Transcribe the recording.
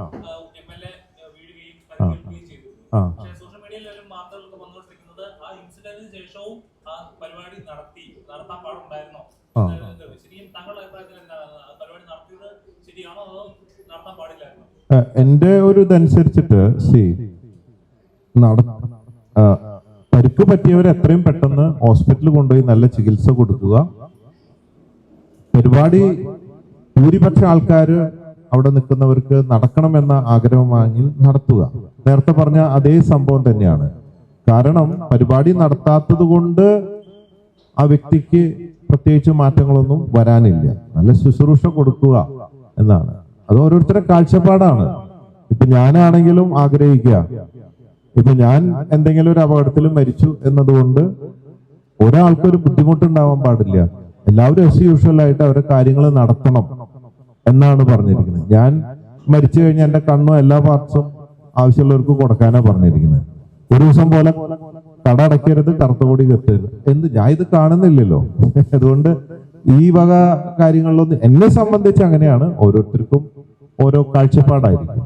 എന്റെ സോഷ്യൽ വന്നുകൊണ്ടിരിക്കുന്നത് ആ ശേഷവും ആ പരിപാടി പരിപാടി ഒരു ഇതനുസരിച്ചിട്ട് സി പരിക്ക് പറ്റിയവർ എത്രയും പെട്ടെന്ന് ഹോസ്പിറ്റലിൽ കൊണ്ടുപോയി നല്ല ചികിത്സ കൊടുക്കുക. പരിപാടി ഭൂരിപക്ഷ ആൾക്കാർ അവിടെ നിൽക്കുന്നവർക്ക് നടക്കണമെന്ന ആഗ്രഹമാണെങ്കിൽ നടത്തുക. നേരത്തെ പറഞ്ഞ അതേ സംഭവം തന്നെയാണ്. കാരണം പരിപാടി നടത്താത്തത് കൊണ്ട് ആ വ്യക്തിക്ക് പ്രത്യേകിച്ച് മാറ്റങ്ങളൊന്നും വരാനില്ല. നല്ല ശുശ്രൂഷ കൊടുക്കുക എന്നാണ്. അത് ഓരോരുത്തരുടെ കാഴ്ചപ്പാടാണ്. ഇപ്പൊ ഞാനാണെങ്കിലും ആഗ്രഹിക്കുക. ഇപ്പൊ ഞാൻ എന്തെങ്കിലും ഒരു അപകടത്തിൽ മരിച്ചു എന്നതുകൊണ്ട് ഒരാൾക്കൊരു ബുദ്ധിമുട്ടുണ്ടാവാൻ പാടില്ല. എല്ലാവരും എസ് യൂഷ്വൽ ആയിട്ട് അവരുടെ കാര്യങ്ങൾ നടത്തണം. എന്നാണ് പറഞ്ഞിരിക്കുന്നത്. ഞാൻ മരിച്ചു കഴിഞ്ഞാൽ എന്റെ കണ്ണും എല്ലാ പാർട്സും ആവശ്യമുള്ളവർക്ക് കൊടുക്കാനാണ് പറഞ്ഞിരിക്കുന്നത്. ഒരു ദിവസം പോലെ കട അടയ്ക്കരുത് കറുത്തപൊടി കത്തരുത് എന്ത്? ഞാൻ ഇത് കാണുന്നില്ലല്ലോ. അതുകൊണ്ട് ഈ വക കാര്യങ്ങളിലൊന്നും എന്നെ സംബന്ധിച്ച് അങ്ങനെയാണ് ഓരോരുത്തർക്കും ഓരോ കാഴ്ചപ്പാടായിരിക്കും.